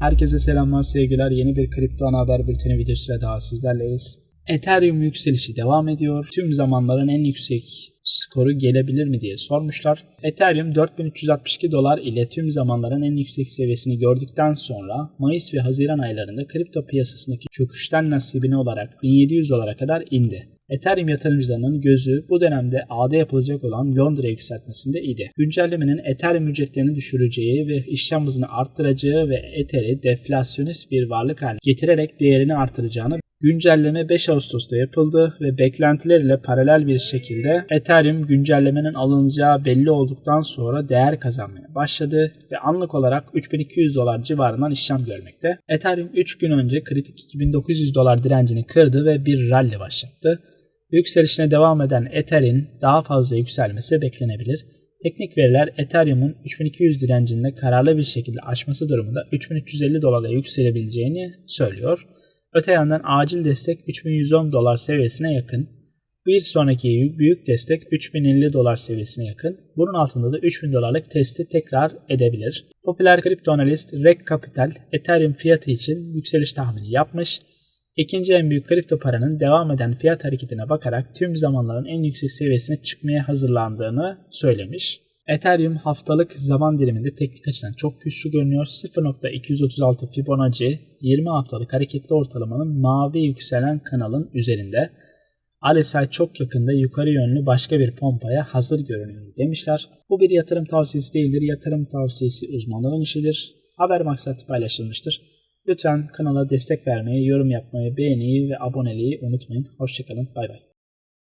Herkese selamlar sevgiler. Yeni bir kripto ana haber bülteni videosuyla daha sizlerleyiz. Ethereum yükselişi devam ediyor. Tüm zamanların en yüksek skoru gelebilir mi diye sormuşlar. Ethereum 4362 dolar ile tüm zamanların en yüksek seviyesini gördükten sonra Mayıs ve Haziran aylarında kripto piyasasındaki çöküşten nasibini olarak 1700 dolara kadar indi. Ethereum yatırımcılarının gözü bu dönemde AD yapılacak olan Londra yükseltmesinde idi. Güncellemenin Ethereum ücretlerini düşüreceği ve işlem hızını arttıracağı ve Ether'i deflasyonist bir varlık haline getirerek değerini artıracağını Güncelleme 5 Ağustos'ta yapıldı ve beklentiler ile paralel bir şekilde Ethereum güncellemenin alınacağı belli olduktan sonra değer kazanmaya başladı ve anlık olarak 3200 dolar civarından işlem görmekte. Ethereum 3 gün önce kritik 2900 dolar direncini kırdı ve bir rally başlattı. Yükselişine devam eden Ether'in daha fazla yükselmesi beklenebilir. Teknik veriler Ethereum'un 3200 direncinde kararlı bir şekilde aşması durumunda 3350 dolara yükselebileceğini söylüyor. Öte yandan acil destek 3110 dolar seviyesine yakın. Bir sonraki büyük destek 3050 dolar seviyesine yakın. Bunun altında da 3000 dolarlık testi tekrar edebilir. Popüler kripto analist Rek Capital Ethereum fiyatı için yükseliş tahmini yapmış. İkinci en büyük kripto paranın devam eden fiyat hareketine bakarak tüm zamanların en yüksek seviyesine çıkmaya hazırlandığını söylemiş. Ethereum haftalık zaman diliminde teknik açıdan çok güçlü görünüyor. 0.236 Fibonacci 20 haftalık hareketli ortalamanın mavi yükselen kanalın üzerinde. RSI çok yakında yukarı yönlü başka bir pompaya hazır görünüyor demişler. Bu bir yatırım tavsiyesi değildir. Yatırım tavsiyesi uzmanların işidir. Haber maksatlı paylaşılmıştır. Lütfen kanala destek vermeyi, yorum yapmayı, beğeniyi ve aboneliği unutmayın. Hoşçakalın. Bay bay.